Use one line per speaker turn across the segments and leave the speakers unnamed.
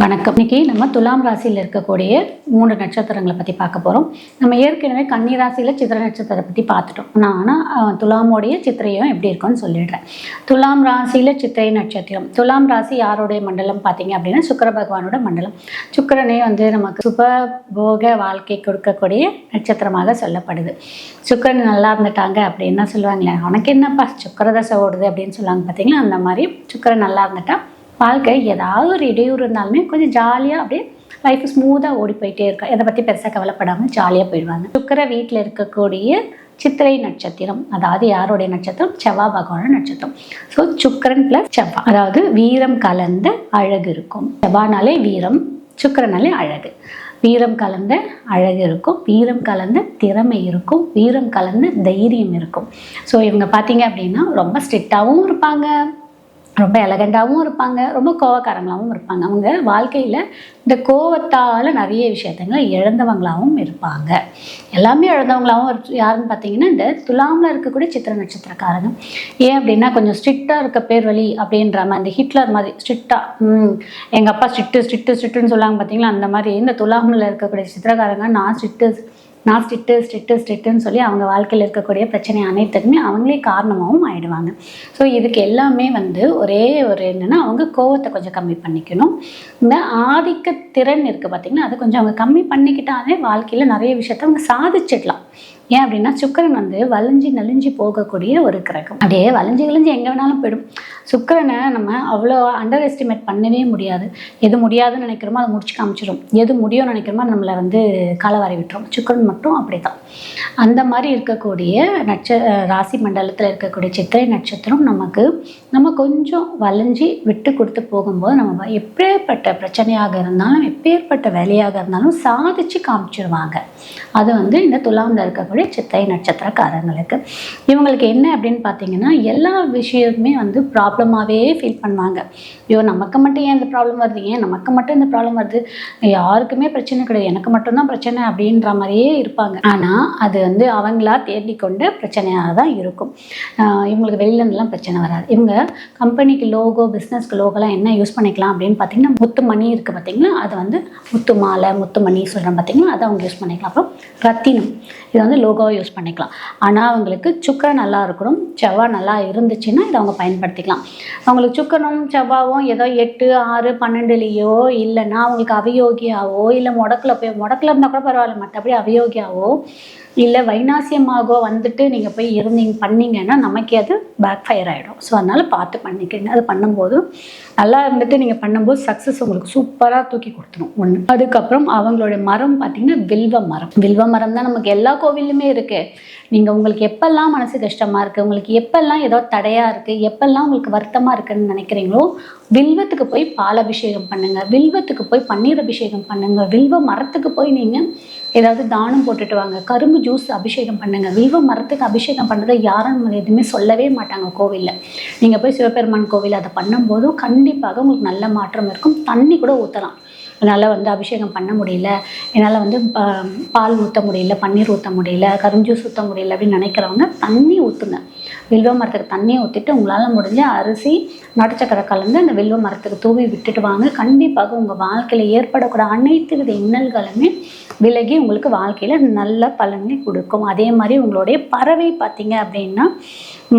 வணக்கம். இன்னைக்கு நம்ம துலாம் ராசியில் இருக்கக்கூடிய மூன்று நட்சத்திரங்களை பற்றி பார்க்க போகிறோம் நம்ம ஏற்கனவே கன்னி ராசியில் சித்திர நட்சத்திரத்தை பற்றி பார்த்துட்டோம். நான் ஆனால் துலாமோடைய சித்திரையும் எப்படி இருக்கும்னு சொல்லிடுறேன். துலாம் ராசியில் சித்திரை நட்சத்திரம். துலாம் ராசி யாருடைய மண்டலம் பார்த்தீங்க அப்படின்னா சுக்கிர பகவானோட மண்டலம். சுக்கிரனே வந்து நமக்கு சுப போக வாழ்க்கை கொடுக்கக்கூடிய நட்சத்திரமாக சொல்லப்படுது. சுக்கிரன் நல்லா இருந்துட்டாங்க அப்படின்னா சொல்லுவாங்களே உனக்கு என்னப்பா சுக்கிரதசை ஓடுது அப்படின்னு சொல்லுவாங்க பார்த்தீங்களா? அந்த மாதிரி சுக்கிரன் நல்லா இருந்துட்டா வாழ்க்கை ஏதாவது ஒரு இடையூறு இருந்தாலுமே கொஞ்சம் ஜாலியாக அப்படியே லைஃப் ஸ்மூத்தாக ஓடி போயிட்டே இருக்கா. இதை பற்றி பெருசாக கவலைப்படாமல் ஜாலியாக போயிடுவாங்க. சுக்கர வீட்டில் இருக்கக்கூடிய சித்திரை நட்சத்திரம் அதாவது யாருடைய நட்சத்திரம்? செவ்வாய் பகவான நட்சத்திரம். ஸோ சுக்கரன் பிளஸ் செவ்வாய் அதாவது வீரம் கலந்த அழகு இருக்கும். செவ்வானாலே வீரம் சுக்கரனாலே அழகு. வீரம் கலந்த அழகு இருக்கும். வீரம் கலந்த திறமை இருக்கும். வீரம் கலந்த தைரியம் இருக்கும். ஸோ இவங்க பார்த்தீங்க அப்படின்னா ரொம்ப ஸ்ட்ரிக்டாகவும் இருப்பாங்க. ரொம்ப எலகண்டாகவும் இருப்பாங்க ரொம்ப கோவக்காரங்களாகவும் இருப்பாங்க. அவங்க வாழ்க்கையில் இந்த கோவத்தால் நிறைய விஷயத்தங்களை இழந்தவங்களாகவும் இருப்பாங்க. எல்லாமே இழந்தவங்களாகவும் யாருன்னு பார்த்தீங்கன்னா இந்த துலாமில் இருக்கக்கூடிய சித்திர நட்சத்திரக்காரங்க. ஏன் அப்படின்னா கொஞ்சம் ஸ்ட்ரிக்டாக இருக்க பேர் வழி அப்படின்ற மாதிரி இந்த ஹிட்லர் மாதிரி ஸ்ட்ரிக்டாக எங்கள் அப்பா ஸ்ட்ரிக்ட்டு ஸ்ட்ரிக்ட்டு ஸ்ட்ரிக்ட்டுன்னு சொல்லுவாங்க பார்த்தீங்களா? அந்த மாதிரி இந்த துலாமில் இருக்கக்கூடிய சித்திரக்காரங்க நான் ஸ்ட்ரிக்ட்டு நான் ஸ்ட்ரிக்ட்டு ஸ்ட்ரிக்ட்டு ஸ்ட்ரிக்ட்டுன்னு சொல்லி அவங்க வாழ்க்கையில் இருக்கக்கூடிய பிரச்சனை அனைத்துக்குமே அவங்களே காரணமாகவும் ஆயிடுவாங்க. ஸோ இதுக்கு எல்லாமே வந்து ஒரே ஒரு என்னென்னா அவங்க கோவத்தை கொஞ்சம் கம்மி பண்ணிக்கணும். இந்த ஆதிக்க திறன் இருக்குது பார்த்தீங்கன்னா அதை கொஞ்சம் அவங்க கம்மி பண்ணிக்கிட்டாலே வாழ்க்கையில் நிறைய விஷயத்த அவங்க சாதிச்சிடலாம். ஏன் அப்படின்னா சுக்கிரன் வந்து வளைஞ்சி நலிஞ்சு போகக்கூடிய ஒரு கிரகம். அப்படியே வளைஞ்சு கிழிஞ்சு எங்கே வேணாலும் போயிடும். சுக்கிரனை நம்ம அவ்வளோ அண்டர் எஸ்டிமேட் பண்ணவே முடியாது. எது முடியாதுன்னு நினைக்கிறோமோ அதை முடிச்சு காமிச்சிடும் எது முடியும்னு நினைக்கிறோமோ நம்மளை வந்து களவாரி விட்டுரும். சுக்கிரன் மட்டும் அப்படி தான் அந்த மாதிரி இருக்கக்கூடிய நட்ச ராசி மண்டலத்தில் இருக்கக்கூடிய சித்திரை நட்சத்திரம் நமக்கு நம்ம கொஞ்சம் வளைஞ்சி விட்டு கொடுத்து போகும்போது நம்ம எப்பேற்பட்ட பிரச்சனையாக இருந்தாலும் எப்பேற்பட்ட வேலையாக இருந்தாலும் சாதிச்சு காமிச்சிருவாங்க. அது வந்து இந்த துலாமில் இருக்கக்கூடிய சித்திரை நட்சத்திரக்காரங்களுக்கு இவங்களுக்கு என்ன அப்படின்னு பார்த்தீங்கன்னா எல்லா விஷயமுமே வந்து ப்ராப்ளமாகவே ஃபீல் பண்ணுவாங்க. ஐயோ நமக்கு மட்டும் ஏன் இந்த ப்ராப்ளம் வருது? ஏன் நமக்கு மட்டும் இந்த ப்ராப்ளம் வருது? யாருக்குமே பிரச்சனை கிடையாது. எனக்கு மட்டும்தான் பிரச்சனை அப்படின்ற மாதிரியே இருப்பாங்க. ஆனால் அது வந்து அவங்களா தேடிக்கொண்ட பிரச்சனையாக தான் இருக்கும். இவங்களுக்கு வெளியிலேருந்துலாம் பிரச்சனை வராது. இவங்க கம்பெனிக்கு லோகோ பிஸ்னஸ்க்கு லோகோலாம் என்ன யூஸ் பண்ணிக்கலாம் அப்படின்னு பார்த்தீங்கன்னா முத்து மணி இருக்குது பார்த்தீங்களா? அது வந்து முத்து மாலை முத்து மணி சொல்கிறோம் பார்த்தீங்களா? அதை அவங்க யூஸ் பண்ணிக்கலாம். அப்புறம் ரத்தினம். இது வந்து லோகோவை யூஸ் பண்ணிக்கலாம். ஆனால் அவங்களுக்கு சுக்கரம் நல்லா இருக்கணும் செவ்வாய் நல்லா இருந்துச்சுன்னா இதை அவங்க பயன்படுத்திக்கலாம். அவங்களுக்கு சுக்கரனும் செவ்வாவும் ஏதோ எட்டு ஆறு பன்னெண்டுலேயோ இல்லைன்னா அவங்களுக்கு அவியோகியாவோ இல்லை முடக்கில் போய் முடக்கில் இருந்தால் கூட பரவாயில்ல மற்றபடி அவியோகியாவோ இல்லை வைநாசியமாகவோ வந்துட்டு நீங்கள் போய் இருந்தீங்க பண்ணீங்கன்னா நமக்கே அது பேக் ஃபயர் ஆகிடும் ஸோ அதனால் பார்த்து பண்ணிக்கிறீங்க அது பண்ணும்போது நல்லா இருந்துட்டு நீங்கள் பண்ணும்போது சக்ஸஸ் உங்களுக்கு சூப்பராக தூக்கி கொடுத்துரும். ஒன்று அதுக்கப்புறம் அவங்களுடைய மரம் பார்த்தீங்கன்னா வில்வ மரம். வில்வ மரம் தான் நமக்கு எல்லா கோவிலுமே இருக்குது நீங்கள் உங்களுக்கு எப்பெல்லாம் மனசு கஷ்டமாக இருக்குது உங்களுக்கு எப்பெல்லாம் ஏதோ தடையாக இருக்குது எப்பெல்லாம் உங்களுக்கு வருத்தமாக இருக்குன்னு நினைக்கிறீங்களோ வில்வத்துக்கு போய் பால் அபிஷேகம் பண்ணுங்கள் வில்வத்துக்கு போய் பன்னீர் அபிஷேகம் பண்ணுங்கள் வில்வ மரத்துக்கு போய் நீங்கள் ஏதாவது தானம் போட்டுட்டு வாங்க. கரும்பு ஜூஸ் அபிஷேகம் பண்ணுங்கள் வில்வ மரத்துக்கு அபிஷேகம் பண்ணுறதை யாரும் எதுவுமே சொல்லவே மாட்டாங்க கோவிலில். நீங்கள் போய் சிவபெருமான் கோவில் அதை பண்ணும்போதும் கண்டிப்பாக உங்களுக்கு நல்ல மாற்றம் இருக்கும். தண்ணி கூட ஊற்றலாம் என்னால் வந்து அபிஷேகம் பண்ண முடியல. என்னால் வந்து பால் ஊற்ற முடியல பன்னீர் ஊற்ற முடியல கருஞ்சூஸ் ஊற்ற முடியல அப்படின்னு நினைக்கிறவங்க தண்ணி ஊற்றுங்க வில்வ மரத்துக்கு தண்ணியை ஊற்றிட்டு உங்களால் முடிஞ்ச அரிசி நாட்டு கலந்து அந்த வில்வ மரத்துக்கு தூவி விட்டுட்டு வாங்க. கண்டிப்பாக உங்கள் வாழ்க்கையில் ஏற்படக்கூடிய அனைத்து வித இன்னல்களுமே விலகி உங்களுக்கு வாழ்க்கையில் நல்ல பலன்களை கொடுக்கும். அதே மாதிரி உங்களுடைய பறவை பார்த்தீங்க அப்படின்னா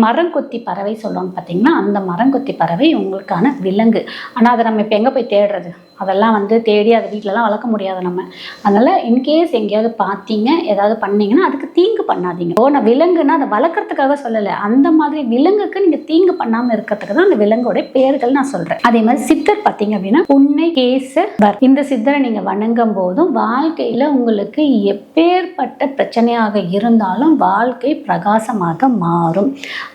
மரங்கொத்தி பறவை சொல்லுவாங்க பார்த்தீங்கன்னா அந்த மரங்கொத்தி பறவை உங்களுக்கான விலங்கு. ஆனால் அதை நம்ம இப்போ எங்கே போய் தேடுறது? அதெல்லாம் வந்து தேடி அதை வீட்டிலலாம் வளர்க்க முடியாது நம்ம. அதனால் இன்கேஸ் எங்கேயாவது பார்த்தீங்க ஏதாவது பண்ணீங்கன்னா அதுக்கு தீங்கு பண்ணாதீங்க. ஓ நான் விலங்குன்னா அதை வளர்க்குறதுக்காக சொல்லலை. அந்த மாதிரி விலங்குக்கு நீங்கள் தீங்கு பண்ணாமல் இருக்கிறதுக்கு தான் அந்த விலங்குடைய பேர்கள் நான் சொல்கிறேன் அதே மாதிரி சித்தர் பார்த்தீங்க அப்படின்னா உன்னை கேசவர் இந்த சித்தரை நீங்கள் வணங்கும் போதும் வாழ்க்கையில் உங்களுக்கு எப்பேற்பட்ட பிரச்சனையாக இருந்தாலும் வாழ்க்கை பிரகாசமாக மாறும்.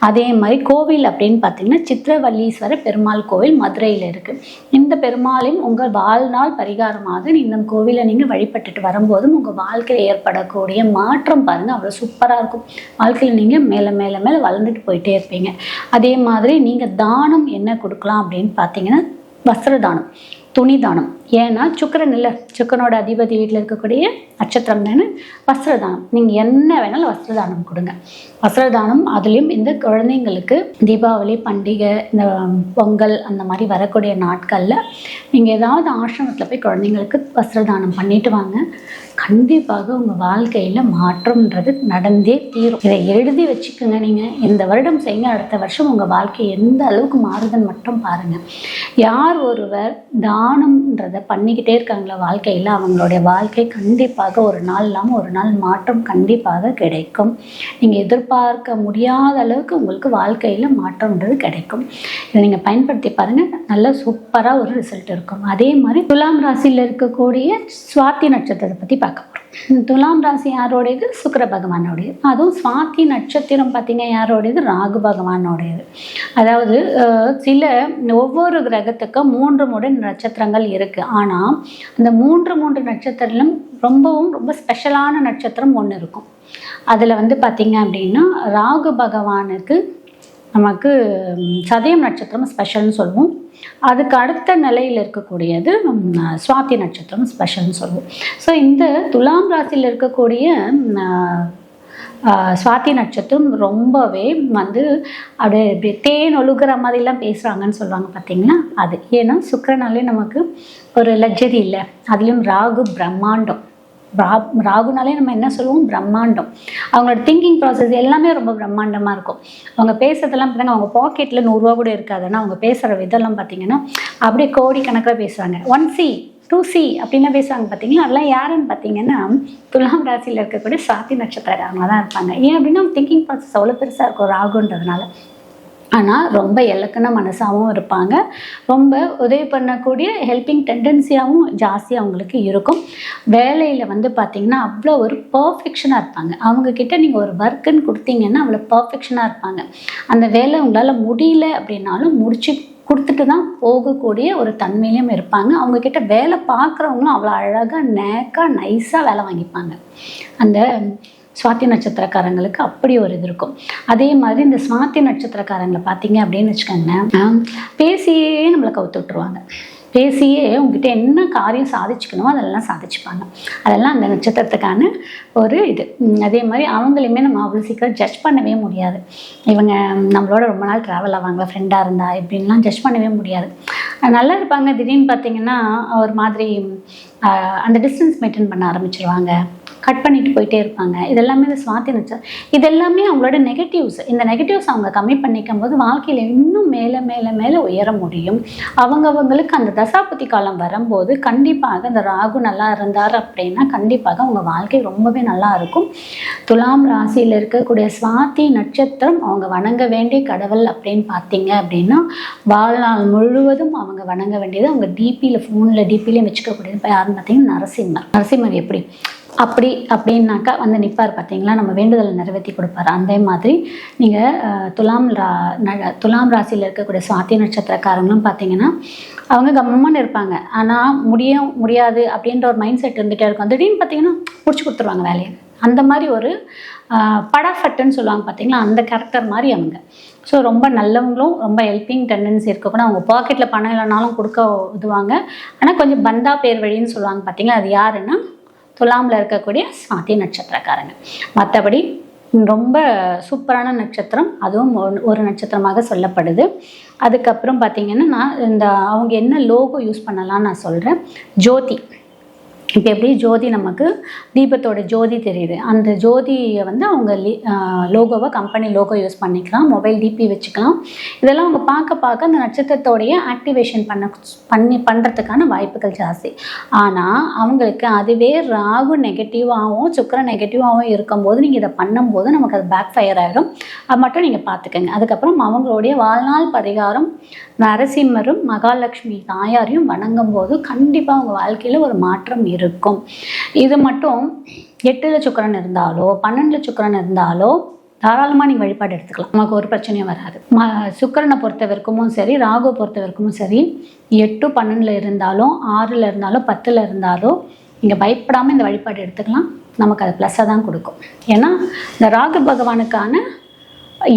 அதே மாதிரி கோவில் அப்படின்னு பார்த்தீங்கன்னா சித்திரவல்லீஸ்வர பெருமாள் கோவில் மதுரையில் இருக்குது இந்த பெருமாளின் உங்கள் வாழ்நாள் பரிகாரமாக இந்த கோவிலை நீங்கள் வழிபட்டுட்டு வரும்போதும் உங்கள் வாழ்க்கையில் ஏற்படக்கூடிய மாற்றம் பாருங்கள் அவ்வளோ சூப்பராக இருக்கும். வாழ்க்கையில் நீங்கள் மேலே மேலே மேலே வளர்ந்துட்டு போயிட்டே இருப்பீங்க. அதே மாதிரி நீங்கள் தானம் என்ன கொடுக்கலாம் அப்படின்னு பார்த்தீங்கன்னா வஸ்திர தானம் துணி தானம். ஏன்னா சுக்கரன் இல்லை. சுக்கரனோட அதிபதி வீட்டில் இருக்கக்கூடிய நட்சத்திரம் தானே வஸ்திரதானம். நீங்கள் என்ன வேணாலும் வஸ்திரதானம் கொடுங்க. வஸ்திரதானம் அதுலேயும் இந்த குழந்தைங்களுக்கு தீபாவளி பண்டிகை இந்த பொங்கல் அந்த மாதிரி வரக்கூடிய நாட்களில் நீங்கள் ஏதாவது ஆசிரமத்தில் போய் குழந்தைங்களுக்கு வஸ்திரதானம் பண்ணிட்டு வாங்க. கண்டிப்பாக உங்கள் வாழ்க்கையில் மாற்றம்ன்றது நடந்தே தீரும். இதை எழுதி வச்சுக்கோங்க நீங்கள் இந்த வருடம் செய்யுங்க. அடுத்த வருஷம் உங்கள் வாழ்க்கை எந்த அளவுக்கு மாறுதுன்னு மட்டும் பாருங்கள் யார் ஒருவர் தானம்ன்றதை பண்ணிக்கிட்டே இருக்காங்களோ வாழ்க்கையில் அவங்களுடைய வாழ்க்கை கண்டிப்பாக ஒரு நாள் இல்லாமல் ஒரு நாள் மாற்றம் கண்டிப்பாக கிடைக்கும். நீங்கள் எதிர்பார்க்க முடியாத அளவுக்கு உங்களுக்கு வாழ்க்கையில் மாற்றம்ன்றது கிடைக்கும். இதை நீங்கள் பயன்படுத்தி பாருங்கள் நல்ல சூப்பராக ஒரு ரிசல்ட் இருக்கும். அதே மாதிரி துலாம் ராசியில் இருக்கக்கூடிய சுவாத்தி நட்சத்திரத்தை பற்றி பார்க்க போகிறோம் துலாம் ராசி யாரோடையது? சுக்கர பகவானோடையது. அதுவும் சுவாதி நட்சத்திரம் பார்த்திங்க யாரோடையது? ராகு பகவானோடையது. அதாவது சில ஒவ்வொரு கிரகத்துக்கும் மூன்று மூன்று நட்சத்திரங்கள் இருக்குது ஆனால் அந்த மூன்று மூன்று நட்சத்திரம் ரொம்பவும் ரொம்ப ஸ்பெஷலான நட்சத்திரம் ஒன்று இருக்கும். அதில் வந்து பார்த்திங்க அப்படின்னா ராகு பகவானுக்கு நமக்கு சதயம் நட்சத்திரம் ஸ்பெஷல்னு சொல்லுவோம். அதுக்கு அடுத்த நிலையில் இருக்கக்கூடியது சுவாத்தி சுவாதி நட்சத்திரம் ஸ்பெஷல்னு சொல்லுவோம். ஸோ இந்த துலாம் ராசியில் இருக்கக்கூடிய சுவாத்தி சுவாதி நட்சத்திரம் ரொம்பவே வந்து அப்படியே இப்படி தேன் ஒழுகுற மாதிரிலாம் பேசுகிறாங்கன்னு சொல்லுவாங்க பார்த்தீங்களா? அது. ஏன்னா சுக்கரனாலே நமக்கு ஒரு லக்ஸரி இல்லை. அதுலேயும் ராகு பிரம்மாண்டம். ரா ராகுனாலே நம்ம என்ன சொல்லுவோம்? பிரம்மாண்டம். அவங்களோட திங்கிங் ப்ராசஸ் எல்லாமே ரொம்ப பிரம்மாண்டமாக இருக்கும். அவங்க பேசுறதெல்லாம் பார்த்தீங்கன்னா அவங்க பாக்கெட்டில் நூறுரூவா கூட இருக்காது. ஆனால் அவங்க பேசுகிற விதெல்லாம் பார்த்தீங்கன்னா அப்படியே கோடிக்கணக்கில் பேசுவாங்க. ஒன் சி டூ சி அப்படின்லாம் பேசுவாங்க பார்த்தீங்களா அதெல்லாம் யாருன்னு பார்த்தீங்கன்னா துலாம் ராசியில் இருக்கக்கூடிய சாத்தி நட்சத்திரக்காரங்க தான் இருப்பாங்க. ஏன் அப்படின்னா திங்கிங் ப்ராசஸ் அவ்வளோ பெருசாக இருக்கும் ராகுன்றதுனால. ஆனால் ரொம்ப இலக்கண மனசாகவும் இருப்பாங்க. ரொம்ப உதவி பண்ணக்கூடிய ஹெல்பிங் டெண்டன்சியாகவும் ஜாஸ்தியாக அவங்களுக்கு இருக்கும். வேலையில் வந்து பார்த்திங்கன்னா அவ்வளோ ஒரு பர்ஃபெக்ஷனாக இருப்பாங்க. அவங்கக்கிட்ட நீங்கள் ஒரு ஒர்க்குன்னு கொடுத்தீங்கன்னா அவ்வளோ பர்ஃபெக்ஷனாக இருப்பாங்க. அந்த வேலை உங்களால் முடியல அப்படின்னாலும் முடிச்சு கொடுத்துட்டு தான் போகக்கூடிய ஒரு தன்மையிலையும் இருப்பாங்க. அவங்கக்கிட்ட வேலை பார்க்குறவங்களும் அவ்வளோ அழகாக நேக்காக நைஸாக வேலை வாங்கிப்பாங்க. அந்த சுவாத்தி நட்சத்திரக்காரங்களுக்கு அப்படி ஒரு இது இருக்கும். அதே மாதிரி இந்த சுவாத்தி நட்சத்திரக்காரங்களை பார்த்தீங்க அப்படின்னு வச்சுக்கோங்களேன் பேசியே நம்மளை கவுத்து விட்டுருவாங்க. பேசியே உங்ககிட்ட என்ன காரியம் சாதிச்சுக்கணுமோ அதெல்லாம் சாதிச்சுப்பாங்க. அதெல்லாம் அந்த நட்சத்திரத்துக்கான ஒரு இது. அதே மாதிரி அவங்களையுமே நம்ம அவ்வளோ சீக்கிரம் ஜட்ஜ் பண்ணவே முடியாது. இவங்க நம்மளோட ரொம்ப நாள் ட்ராவல் ஆவாங்க ஃப்ரெண்டாக இருந்தா இப்படின்லாம் ஜட்ஜ் பண்ணவே முடியாது. நல்லா இருப்பாங்க. திடீர்னு பார்த்தீங்கன்னா ஒரு மாதிரி அந்த டிஸ்டன்ஸ் மெயின்டைன் பண்ண ஆரம்பிச்சிருவாங்க. கட் பண்ணிட்டு போயிட்டே இருப்பாங்க. இதெல்லாமே இந்த சுவாதி நட்ச இதெல்லாமே அவங்களோட நெகட்டிவ்ஸ் இந்த நெகட்டிவ்ஸ் அவங்க கம்மி பண்ணிக்கும் போது வாழ்க்கையில் இன்னும் மேலே மேலே மேலே உயர முடியும். அவங்கவங்களுக்கு அந்த தசாபதி காலம் வரும்போது கண்டிப்பாக இந்த ராகு நல்லா இருந்தார் அப்படின்னா கண்டிப்பாக அவங்க வாழ்க்கை ரொம்பவே நல்லா இருக்கும். துலாம் ராசியில் இருக்கக்கூடிய சுவாதி நட்சத்திரம் அவங்க வணங்க வேண்டிய கடவுள் அப்படின்னு பார்த்தீங்க அப்படின்னா வாழ்நாள் முழுவதும் அவங்க வணங்க வேண்டியது அவங்க டிபியில் ஃபோனில் டிபிலையும் வச்சுக்கக்கூடியது. யாருன்னு பார்த்தீங்கன்னா நரசிம்மர். நரசிம்மர் எப்படி? அப்படி அப்படின்னாக்கா வந்து நிற்பார் பார்த்தீங்களா? நம்ம வேண்டுதலை நிறைவேற்றி கொடுப்பாரு. அதே மாதிரி நீங்கள் துலாம் ரா ந- துலாம் ராசியில் இருக்கக்கூடிய சுவாதி நட்சத்திரக்காரங்களும் பார்த்தீங்கன்னா அவங்க கம்மன்னு இருப்பாங்க. ஆனால் முடிய முடியாது அப்படின்ற ஒரு மைண்ட் செட் இருந்துகிட்டே இருக்கும். திடீர்னு பார்த்தீங்கன்னா முடிச்சு கொடுத்துருவாங்க வேலையை. அந்த மாதிரி ஒரு படாஃபட்டுன்னு சொல்லுவாங்க பார்த்தீங்களா? அந்த கேரக்டர் மாதிரி அவங்க. ஸோ ரொம்ப நல்லவங்களும் ரொம்ப ஹெல்பிங் டெண்டன்சி இருக்கக்கூட அவங்க பாக்கெட்டில் பணம் இல்லைனாலும் கொடுக்க உதுவாங்க ஆனால் கொஞ்சம் பந்தா பேர் வழின்னு சொல்லுவாங்க பார்த்தீங்களா அது யாருன்னா துலாமில் இருக்கக்கூடிய சாதி நட்சத்திரக்காரங்க. மற்றபடி ரொம்ப சூப்பரான நட்சத்திரம் அதுவும் ஒரு- ஒரு நட்சத்திரமாக சொல்லப்படுது. அதுக்கப்புறம் பார்த்தீங்கன்னா நான் இந்த அவங்க என்ன லோகோ யூஸ் பண்ணலாம்னு நான் சொல்கிறேன் ஜோதி. இப்போ எப்படி ஜோதி நமக்கு தீபத்தோட ஜோதி தெரியுது. அந்த ஜோதியை வந்து அவங்க லோகோவை கம்பெனி லோகோ யூஸ் பண்ணிக்கலாம். மொபைல் டிபி வச்சுக்கலாம். இதெல்லாம் அவங்க பார்க்க பார்க்க அந்த நட்சத்திரத்தோடைய ஆக்டிவேஷன் பண்ண பண்ணி பண்ணுறதுக்கான வாய்ப்புகள் ஜாஸ்தி. ஆனால் அவங்களுக்கு அதுவே ராகு நெகட்டிவாகவும் சுக்கர நெகட்டிவாகவும் இருக்கும்போது நீங்கள் இதை பண்ணும்போது நமக்கு அது பேக் ஃபயர் ஆகிடும் அது மட்டும் நீங்கள் பார்த்துக்கங்க. அதுக்கப்புறம் அவங்களுடைய வாழ்நாள் பரிகாரம் நரசிம்மரும் மகாலட்சுமி தாயாரையும் வணங்கும் போது கண்டிப்பாக அவங்க வாழ்க்கையில் ஒரு மாற்றம் இருக்கும் இருக்கும். இது மட்டும் எட்டில் சுக்கரன் இருந்தாலோ பன்னெண்டில் சுக்கரன் இருந்தாலோ தாராளமாக நீங்கள் வழிபாடு எடுத்துக்கலாம். நமக்கு ஒரு பிரச்சனையும் வராது. ம சுக்கரனை பொறுத்த வரைக்கும் சரி ராகு பொறுத்த வரைக்கும் சரி எட்டு பன்னெண்டில் இருந்தாலும் ஆறில் இருந்தாலும் பத்தில் இருந்தாலும் நீங்கள் பயப்படாமல் இந்த வழிபாடு எடுத்துக்கலாம். நமக்கு அது ப்ளஸ்ஸாக தான் கொடுக்கும். ஏன்னா இந்த ராகு பகவானுக்கான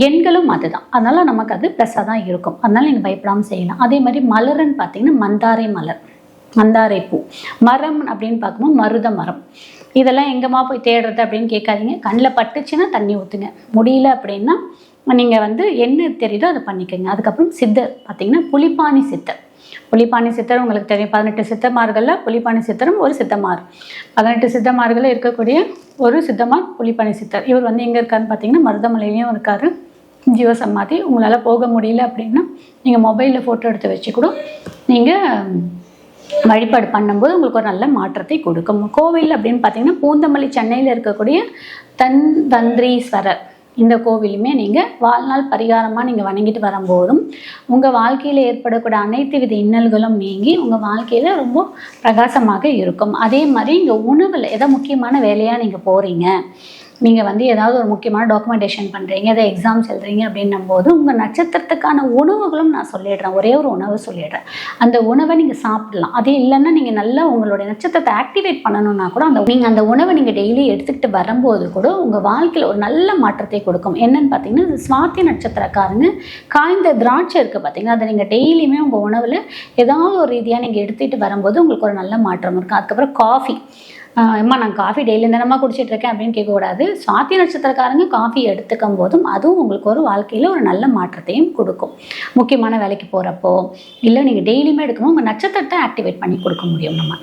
எண்களும் அதுதான். அதனால் நமக்கு அது ப்ளஸ்ஸாக தான் இருக்கும். அதனால் நீங்கள் பயப்படாமல் செய்யலாம். அதே மாதிரி மலருன்னு பார்த்தீங்கன்னா மந்தாரை மலர். மந்தாரை பூ மரம் அப்படின்னு பார்க்கும்போது மருத மரம். இதெல்லாம் எங்கேம்மா போய் தேடுறது அப்படின்னு கேட்காதீங்க. கண்ணில் பட்டுச்சுன்னா தண்ணி ஊற்றுங்க முடியல அப்படின்னா நீங்கள் வந்து என்ன தெரியுதோ அதை பண்ணிக்கோங்க. அதுக்கப்புறம் சித்தர் பார்த்தீங்கன்னா புலிப்பாணி சித்தர். புலிப்பாணி சித்தர் உங்களுக்கு தெரியும். பதினெட்டு சித்தமார்களில் புலிப்பாணி சித்தரும் ஒரு சித்தமார் பதினெட்டு சித்தமார்களில் இருக்கக்கூடிய ஒரு சித்தமார் புலிப்பாணி சித்தர். இவர் வந்து எங்கே இருக்காருன்னு பார்த்தீங்கன்னா மருதமலையிலையும் இருக்கார். ஜீவ சமாதி. உங்களால் போக முடியல அப்படின்னா நீங்கள் மொபைலில் ஃபோட்டோ எடுத்து வச்சு கூட நீங்கள் வழிபாடு பண்ணும்போது உங்களுக்கு ஒரு நல்ல மாற்றத்தை கொடுக்கும். கோவில் அப்படின்னு பார்த்தீங்கன்னா பூந்தமல்லி சென்னையில் இருக்கக்கூடிய தன் தந்திரீஸ்வரர். இந்த கோவிலுமே நீங்கள் வாழ்நாள் பரிகாரமாக நீங்கள் வணங்கிட்டு வரும்போதும் உங்கள் வாழ்க்கையில் ஏற்படக்கூடிய அனைத்து வித இன்னல்களும் நீங்கி உங்கள் வாழ்க்கையில் ரொம்ப பிரகாசமாக இருக்கும். அதே மாதிரி இங்கே உணவில் எதை முக்கியமான வேலையாக நீங்கள் போகிறீங்க நீங்கள் வந்து ஏதாவது ஒரு முக்கியமான டாக்குமெண்டேஷன் பண்ணுறீங்க ஏதாவது எக்ஸாம்ஸ் எழுதுறீங்க அப்படின்னும் போது உங்கள் நட்சத்திரத்துக்கான உணவுகளும் நான் சொல்லிடுறேன். ஒரே ஒரு உணவு சொல்லிடுறேன். அந்த உணவை நீங்கள் சாப்பிடலாம். அது இல்லைன்னா நீங்கள் நல்லா உங்களுடைய நட்சத்திரத்தை ஆக்டிவேட் பண்ணணும்னா கூட அந்த நீங்கள் அந்த உணவை நீங்கள் டெய்லி எடுத்துக்கிட்டு வரும்போது கூட உங்கள் வாழ்க்கையில் ஒரு நல்ல மாற்றத்தை கொடுக்கும். என்னன்னு பார்த்தீங்கன்னா சுவாத்தி நட்சத்திரக்காரங்க காய்ந்த திராட்சை இருக்குது பார்த்தீங்கன்னா அதை நீங்கள் டெய்லியுமே உங்கள் உணவில் ஏதாவது ஒரு ரீதியாக நீங்கள் எடுத்துகிட்டு வரும்போது உங்களுக்கு ஒரு நல்ல மாற்றம் இருக்கும். அதுக்கப்புறம் காஃபி அம்மா நான் காஃபி டெய்லி தானம்மா குடிச்சிட்டு இருக்கேன் அப்படின்னு கேட்கக்கூடாது. சுவாதி நட்சத்திரக்காரங்க காஃபி எடுத்துக்கும் போதும் அதுவும் உங்களுக்கு ஒரு வாழ்க்கையில் ஒரு நல்ல மாற்றத்தையும் கொடுக்கும். முக்கியமான வேலைக்கு போகிறப்போ இல்லை நீங்கள் டெய்லியுமே எடுக்கும்போது உங்கள் நட்சத்திரத்தை ஆக்டிவேட் பண்ணி கொடுக்க முடியும் நம்ம.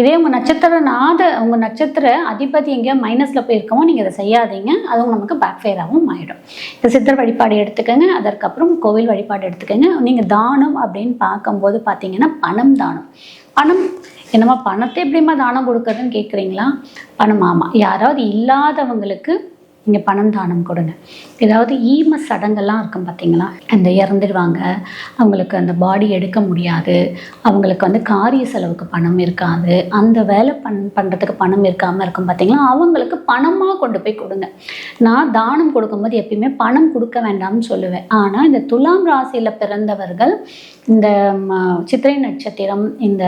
இதே உங்கள் நட்சத்திர நாத உங்கள் நட்சத்திர அதிபதி எங்கேயோ மைனஸில் போயிருக்கமோ நீங்கள் இதை செய்யாதீங்க. அதுவும் நமக்கு பேக்ஃபயராகவும் ஆகிடும் இந்த சித்தர் வழிபாடு எடுத்துக்கோங்க. அதற்கப்புறம் கோவில் வழிபாடு எடுத்துக்கோங்க. நீங்கள் தானம் அப்படின்னு பார்க்கும்போது பார்த்தீங்கன்னா பணம் தானம். பணம் என்னம்மா பணத்தை எப்படிம்மா தானம் கொடுக்கறதுன்னு கேட்குறீங்களா பணம் ஆமாம் யாராவது இல்லாதவங்களுக்கு நீங்கள் பணம் தானம் கொடுங்க. ஏதாவது ஈம சடங்கெல்லாம் இருக்கும் பார்த்தீங்களா அந்த இறந்துடுவாங்க அவங்களுக்கு அந்த பாடி எடுக்க முடியாது. அவங்களுக்கு வந்து காரிய செலவுக்கு பணம் இருக்காது. அந்த வேலை பண் பண்ணுறதுக்கு பணம் இருக்காமல் இருக்கும் பார்த்தீங்களா அவங்களுக்கு பணமாக கொண்டு போய் கொடுங்க. நான் தானம் கொடுக்கும்போது எப்பயுமே பணம் கொடுக்க வேண்டாம்னு சொல்லுவேன். ஆனால் இந்த துலாம் ராசியில் பிறந்தவர்கள் இந்த ம, சித்திரை நட்சத்திரம் இந்த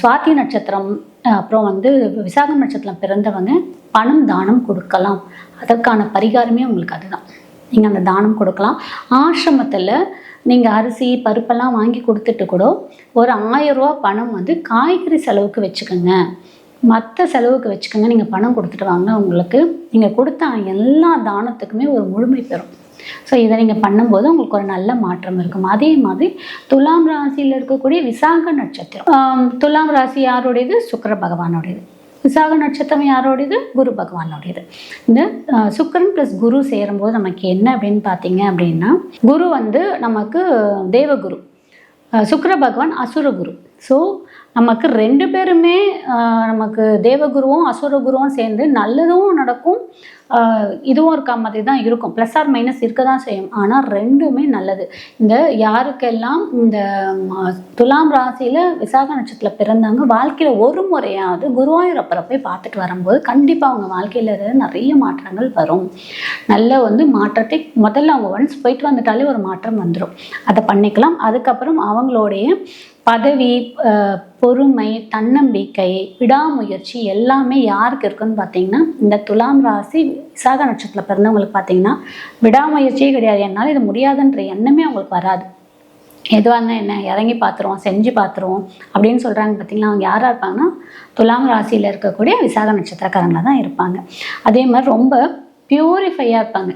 சுவாதி நட்சத்திரம் அப்புறம் வந்து விசாகம் நட்சத்திரம் பிறந்தவங்க பணம் தானம் கொடுக்கலாம். அதற்கான பரிகாரமே உங்களுக்கு அதுதான். நீங்கள் அந்த தானம் கொடுக்கலாம். ஆசிரமத்தில் நீங்கள் அரிசி பருப்பெல்லாம் வாங்கி கொடுத்துட்டு கூட ஒரு ஆயிரம் ரூபா பணம் வந்து காய்கறி செலவுக்கு வச்சுக்கோங்க. மற்ற செலவுக்கு வச்சுக்கோங்க. நீங்கள் பணம் கொடுத்துட்டு வாங்க. உங்களுக்கு நீங்கள் கொடுத்த எல்லா தானத்துக்குமே ஒரு முழுமை பெறும். ஸோ இதை நீங்கள் பண்ணும்போது உங்களுக்கு ஒரு நல்ல மாற்றம் இருக்கும். அதே மாதிரி துலாம் ராசியில் இருக்கக்கூடிய விசாக நட்சத்திரம். துலாம் ராசி யாருடையது? சுக்கர பகவானுடையது. விசாக நட்சத்திரம் யாரோடையது? குரு பகவானோடையது. இந்த சுக்கரன் ப்ளஸ் குரு சேரும்போது நமக்கு என்ன அப்படின்னு பார்த்தீங்க அப்படின்னா குரு வந்து நமக்கு தேவகுரு. சுக்கர பகவான் பகவான் அசுரகுரு ஸோ நமக்கு ரெண்டு பேருமே நமக்கு தேவகுருவும் அசுரகுருவும் சேர்ந்து நல்லதும் நடக்கும். இதுவும் இருக்க மாதிரி தான் இருக்கும். ப்ளஸ் ஆர் மைனஸ் இருக்க தான் செய்யும். ஆனால் ரெண்டுமே நல்லது. இந்த யாருக்கெல்லாம் இந்த துலாம் ராசியில் விசாக நட்சத்திரத்தில் பிறந்தவங்க வாழ்க்கையில் ஒரு முறையாவது குருவாயூரப்பரை போய் பார்த்துட்டு வரும்போது கண்டிப்பாக அவங்க வாழ்க்கையில் நிறைய மாற்றங்கள் வரும். நல்ல வந்து மாற்றத்தை முதல்ல அவங்க ஒன்ஸ் போயிட்டு வந்துட்டாலே ஒரு மாற்றம் வந்துடும் அதை பண்ணிக்கலாம். அதுக்கப்புறம் அவங்களுடைய பதவி பொறுமை தன்னம்பிக்கை விடாமுயற்சி எல்லாமே யாருக்கு இருக்குன்னு பார்த்தீங்கன்னா இந்த துலாம் ராசி விசாக நட்சத்திரத்தில் பிறந்தவங்களுக்கு பார்த்தீங்கன்னா விடாமுயற்சியே கிடையாது. என்னால் இது முடியாதுன்ற எண்ணமே அவங்களுக்கு வராது. எதுவாக இருந்தால் என்ன இறங்கி பார்த்துருவோம் செஞ்சு பார்த்துருவோம் அப்படின்னு சொல்கிறாங்க பார்த்தீங்களா அவங்க யாராக இருப்பாங்கன்னா துலாம் ராசியில் இருக்கக்கூடிய விசாக நட்சத்திரக்காரங்களாக தான் இருப்பாங்க. அதே மாதிரி ரொம்ப பியூரிஃபையாக இருப்பாங்க.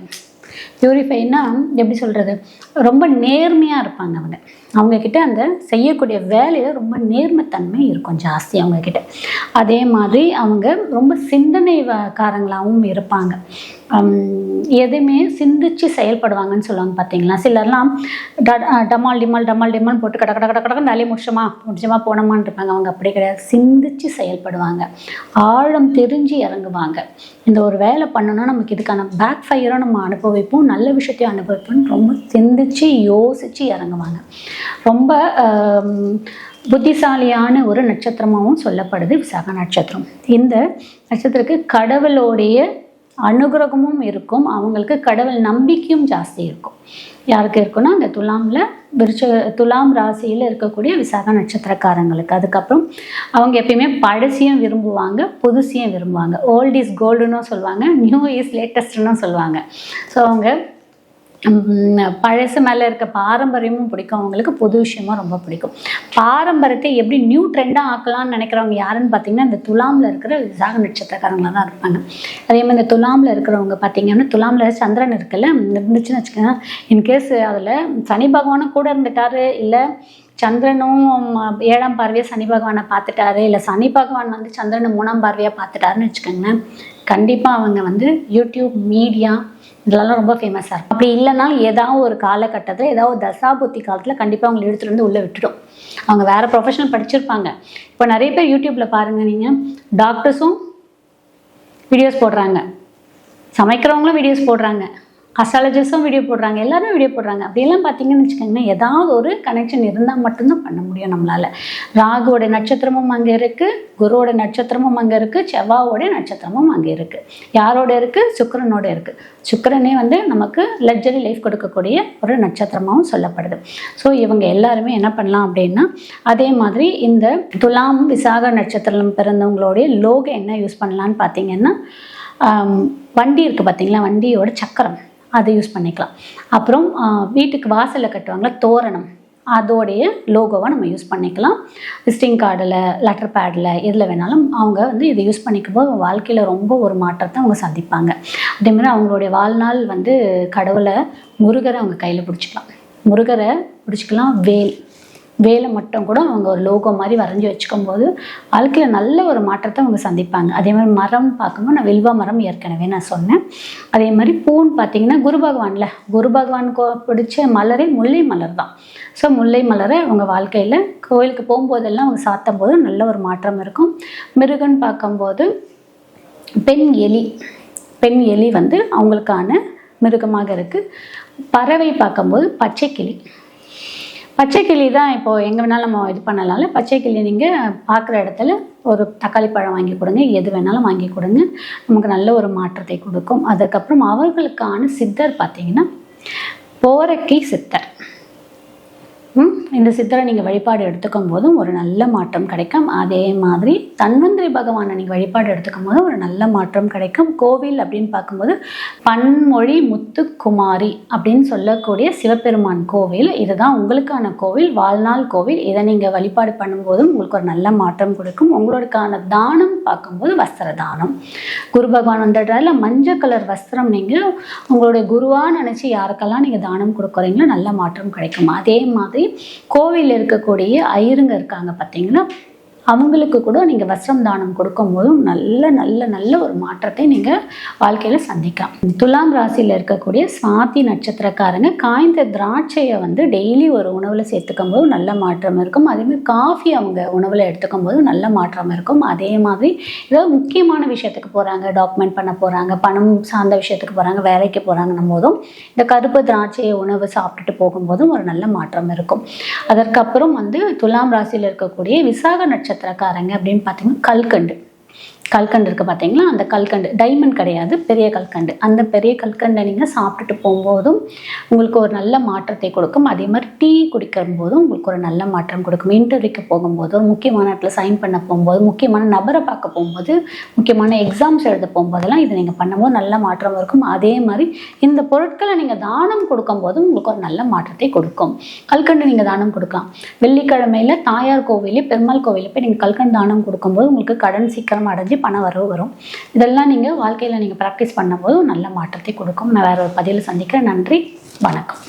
பியூரிஃபைன்னா எப்படி சொல்கிறது ரொம்ப நேர்மையாக இருப்பாங்க அவங்க. அவங்கக்கிட்ட அந்த செய்யக்கூடிய வேலையில் ரொம்ப நேர்மைத்தன்மை இருக்கும் ஜாஸ்தி அவங்கக்கிட்ட அதே மாதிரி அவங்க ரொம்ப சிந்தனை காரங்களாகவும் இருப்பாங்க. எதுவுமே சிந்திச்சு செயல்படுவாங்கன்னு சொல்லுவாங்க பார்த்தீங்களா சிலர்லாம் ட- டமால் டிமால் டமால் டிமால் போட்டு கட கட கட கடன்னு வேலையை முடிச்சோமா? முடிச்சோமா போனோமான்னு இருப்பாங்க. அவங்க அப்படி கிடையாது. சிந்திச்சு செயல்படுவாங்க. ஆழம் தெரிஞ்சு இறங்குவாங்க. இந்த ஒரு வேலை பண்ணணும்னா நமக்கு இதுக்கான பேக் ஃபயரும் நம்ம அனுபவிப்போம். நல்ல விஷயத்தையும் அனுபவிப்போம்னு ரொம்ப சிந்திச்சு யோசிச்சு இறங்குவாங்க. ரொம்ப புத்திசாலியான ஒரு நட்சத்திரமாகவும் சொல்லப்படுது விசாக நட்சத்திரம். இந்த நட்சத்திரத்துக்கு கடவுளோடைய அனுகிரகமும் இருக்கும். அவங்களுக்கு கடவுள் நம்பிக்கையும் ஜாஸ்தி இருக்கும். யாருக்கு இருக்குன்னா அந்த துலாமில் விருச்ச துலாம் ராசியில் இருக்கக்கூடிய விசாக நட்சத்திரக்காரங்களுக்கு. அதுக்கப்புறம் அவங்க எப்பயுமே பழசியும் விரும்புவாங்க புதுசையும் விரும்புவாங்க. ஓல்ட் இஸ் கோல்டுன்னு சொல்லுவாங்க நியூ இஸ் லேட்டஸ்ட்னு சொல்லுவாங்க. ஸோ அவங்க பழசு மேலே இருக்க பாரம்பரியமும் பிடிக்கும். அவங்களுக்கு புது விஷயமும் ரொம்ப பிடிக்கும். பாரம்பரியத்தை எப்படி நியூ ட்ரெண்டாக ஆக்கலாம்னு நினைக்கிறவங்க யாருன்னு பார்த்தீங்கன்னா இந்த துலாமில் இருக்கிற விசாக நட்சத்திரக்காரங்களாக தான் இருப்பாங்க. அதே மாதிரி இந்த துலாமில் இருக்கிறவங்க பார்த்தீங்கன்னா துலாமில் சந்திரன் இருக்குல்ல இருந்துச்சுன்னு வச்சுக்கோங்க. இன்கேஸ் அதில் சனி பகவானும் கூட இருந்துட்டாரு இல்லை சந்திரனும் ஏழாம் பார்வையாக சனி பகவானை பார்த்துட்டாரு இல்லை சனி பகவான் வந்து சந்திரனை மூணாம் பார்வையாக பார்த்துட்டாருன்னு வச்சுக்கோங்களேன். கண்டிப்பாக அவங்க வந்து யூடியூப் மீடியா இதெல்லாம் ரொம்ப ஃபேமஸாக இருக்கும் அப்படி இல்லைனா ஏதாவது ஒரு காலகட்டத்தில் ஏதாவது ஒரு தசாபுத்தி காலத்தில் கண்டிப்பாக அவங்களை எடுத்துகிட்டு வந்து உள்ளே விட்டுடும். அவங்க வேறு ப்ரொஃபஷனல் படிச்சிருப்பாங்க. இப்போ நிறைய பேர் யூடியூப்பில் பாருங்கள் நீங்கள் டாக்டர்ஸும் வீடியோஸ் போடுறாங்க. சமைக்கிறவங்களும் வீடியோஸ் போடுறாங்க. அஸ்ட்ராலஜர்ஸும் வீடியோ போடுறாங்க எல்லாரும் வீடியோ போடுறாங்க. அப்படியெல்லாம் பார்த்தீங்கன்னு வச்சுக்கோங்கன்னா ஏதாவது ஒரு கனெக்ஷன் இருந்தால் மட்டும்தான் பண்ண முடியும் நம்மளால். ராகுவோட நட்சத்திரமும் அங்கே இருக்குது குருவோட நட்சத்திரமும் அங்கே இருக்குது செவ்வாவோட நட்சத்திரமும் அங்கே இருக்குது யாரோட இருக்குது சுக்கரனோட இருக்குது சுக்கரனே வந்து நமக்கு லக்ஸரி லைஃப் கொடுக்கக்கூடிய ஒரு நட்சத்திரமாகவும் சொல்லப்படுது. ஸோ இவங்க எல்லாருமே என்ன பண்ணலாம் அப்படின்னா அதே மாதிரி இந்த துலாம் விசாக நட்சத்திரம் பிறந்தவங்களுடைய லோகோ என்ன யூஸ் பண்ணலான்னு பார்த்தீங்கன்னா வண்டி இருக்குது பார்த்தீங்களா? வண்டியோட சக்கரம். அதை யூஸ் பண்ணிக்கலாம். அப்புறம் வீட்டுக்கு வாசலில் கட்டுவாங்களா தோரணம். அதோடைய லோகோவை நம்ம யூஸ் பண்ணிக்கலாம். விசிட்டிங் கார்டில் லெட்டர் பேடில் எதில் வேணாலும் அவங்க வந்து இதை யூஸ் பண்ணிக்கும்போது வாழ்க்கையில் ரொம்ப ஒரு மாற்றத்தை அவங்க சந்திப்பாங்க. அதே மாதிரி அவங்களுடைய வாழ்நாள் வந்து கடவுளை முருகரை அவங்க கையில் பிடிச்சிக்கலாம். முருகரை பிடிச்சிக்கலாம் வேல். வேலை மட்டும் கூட அவங்க ஒரு லோகோ மாதிரி வரைஞ்சி வச்சுக்கும் போது வாழ்க்கையில் நல்ல ஒரு மாற்றத்தை அவங்க சந்திப்பாங்க. அதே மாதிரி மரம் பார்க்கும்போது நான் வில்வா மரம் ஏற்கனவே நான் சொன்னேன். அதே மாதிரி பூன்னு பார்த்தீங்கன்னா குரு பகவானில். குரு பகவானுக்கு பிடிச்ச மலரே முல்லை மலர் தான். ஸோ முல்லை மலரை அவங்க வாழ்க்கையில் கோயிலுக்கு போகும்போதெல்லாம் அவங்க சாத்தும் போது நல்ல ஒரு மாற்றம் இருக்கும். மிருகன் பார்க்கும்போது பெண் எலி பெண் எலி வந்து அவங்களுக்கான மிருகமாக இருக்குது பறவை பார்க்கும்போது பச்சை கிளி பச்சை கிளி தான் இப்போது எங்கே வேணாலும் நம்ம இது பண்ணலாம்ல. பச்சை கிளி நீங்கள் பார்க்குற இடத்துல ஒரு தக்காளி பழம் வாங்கி கொடுங்க. எது வேணாலும் வாங்கி கொடுங்க. நமக்கு நல்ல ஒரு மாற்றத்தை கொடுக்கும். அதுக்கப்புறம் அவர்களுக்கான சித்தர் பார்த்தீங்கன்னா போரக்கி சித்தர். இந்த சித்தரை நீங்கள் வழிபாடு எடுத்துக்கும் போதும் ஒரு நல்ல மாற்றம் கிடைக்கும். அதே மாதிரி தன்வந்திரி பகவானை நீங்கள் வழிபாடு எடுத்துக்கும் போதும் ஒரு நல்ல மாற்றம் கிடைக்கும். கோவில் அப்படின்னு பார்க்கும்போது பன்மொழி முத்துக்குமாரி அப்படின்னு சொல்லக்கூடிய சிவபெருமான் கோவில். இதுதான் உங்களுக்கான கோவில். வாழ்நாள் கோவில். இதை நீங்கள் வழிபாடு பண்ணும்போதும் உங்களுக்கு ஒரு நல்ல மாற்றம் கொடுக்கும். உங்களுக்கான தானம் பார்க்கும்போது வஸ்திர தானம். குரு பகவான் வந்துடுறாருல மஞ்சள் கலர் வஸ்திரம் நீங்கள் உங்களுடைய குருவாக நினச்சி யாருக்கெல்லாம் நீங்கள் தானம் கொடுக்குறீங்களோ நல்ல மாற்றம் கிடைக்கும். அதே மாதிரி கோவிலில் இருக்கக்கூடிய ஐயருங்க இருக்காங்க பார்த்தீங்கன்னா அவங்களுக்கு கூட நீங்கள் வஸ்திரம் தானம் கொடுக்கும்போதும் நல்ல நல்ல நல்ல ஒரு மாற்றத்தை நீங்கள் வாழ்க்கையில் சந்திக்கலாம். துலாம் ராசியில் இருக்கக்கூடிய சுவாதி நட்சத்திரக்காரங்க காய்ந்த திராட்சையை வந்து டெய்லி ஒரு உணவில் சேர்த்துக்கும் போது நல்ல மாற்றம் இருக்கும். அதேமாதிரி காஃபி அவங்க உணவில் எடுத்துக்கும் போது நல்ல மாற்றம் இருக்கும். அதே மாதிரி ஏதாவது முக்கியமான விஷயத்துக்கு போகிறாங்க டாக்குமெண்ட் பண்ண போகிறாங்க பணம் சார்ந்த விஷயத்துக்கு போகிறாங்க வேலைக்கு போகிறாங்கன்னும் போதும் இந்த கருப்பு திராட்சையை உணவு சாப்பிட்டுட்டு போகும்போதும் ஒரு நல்ல மாற்றம் இருக்கும். அதற்கப்புறம் வந்து துலாம் ராசியில் இருக்கக்கூடிய விசாக நட்சத்திரம் நட்சத்திரக்காரங்க அப்படின்னு பார்த்தீங்கன்னா கல்கண்டு. கல்கண்டு இருக்குது பார்த்தீங்களா அந்த கல்கண்டு. டைமண்ட் கிடையாது பெரிய கல்கண்டு. அந்த பெரிய கல்கண்டை நீங்கள் சாப்பிட்டுட்டு போகும்போதும் உங்களுக்கு ஒரு நல்ல மாற்றத்தை கொடுக்கும். அதே மாதிரி டீ குடிக்கும் போதும் உங்களுக்கு ஒரு நல்ல மாற்றம் கொடுக்கும். இன்டர்வியூக்கு போகும்போது ஒரு முக்கியமான இடத்துல சைன் பண்ண போகும்போது முக்கியமான நபரை பார்க்க போகும்போது முக்கியமான எக்ஸாம்ஸ் எழுத போகும்போதெல்லாம் இதை நீங்கள் பண்ணும்போது நல்ல மாற்றம் இருக்கும். அதே மாதிரி இந்த பொருட்களை நீங்கள் தானம் கொடுக்கும்போதும் உங்களுக்கு ஒரு நல்ல மாற்றத்தை கொடுக்கும். கல்கண்டு நீங்கள் தானம் கொடுக்கலாம். வெள்ளிக்கிழமையில் தாயார் கோவிலே பெருமாள் கோவிலில் போய் நீங்கள் கல்கண்டு தானம் கொடுக்கும்போது உங்களுக்கு கடன் சீக்கிரம் அடைஞ்சு பண வரவு வரும். இதெல்லாம் நீங்கள் வாழ்க்கையில் நீங்கள் ப்ராக்டிஸ் பண்ணும்போது நல்ல மாற்றத்தை கொடுக்கும். நான் வேற ஒரு பதிவில் சந்திக்கிறேன். நன்றி. வணக்கம்.